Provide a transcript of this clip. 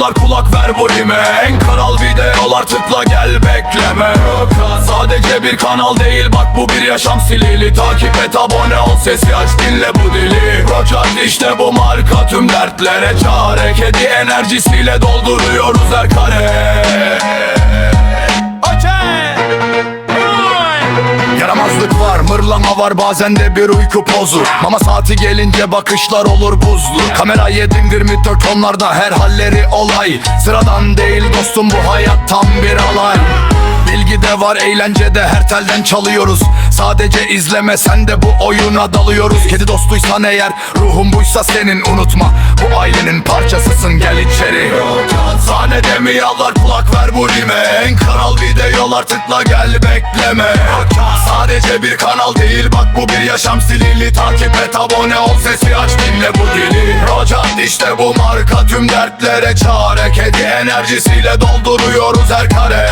Cevaplar kulak ver volüme. En kanal videolar tıkla gel bekleme. Röka sadece bir kanal değil bak bu bir yaşam silili Takip et abone ol sesi aç dinle bu dili. Roçat işte bu marka tüm dertlere çare. Kedi enerjisiyle dolduruyoruz her kare. Mırlama var bazen de bir uyku pozu. Mama saati gelince bakışlar olur buzlu. Kamera yedindir tonlarda her halleri olay. Sıradan değil dostum bu hayat tam bir alay. Bilgi de var eğlence de her telden çalıyoruz. Sadece izleme sen de bu oyuna dalıyoruz. Kedi dostuysan eğer ruhun buysa senin unutma. Bu ailenin parçasısın gel içeri. Sahnede mi yallar kulak ver bu rime Kanal videolar tıkla gel bekleme Sadece bir kanal değil bak bu bir yaşam stili Takip et abone ol sesi aç dinle bu dili. Rocat işte bu marka tüm dertlere çare Kedi enerjisiyle dolduruyoruz her kare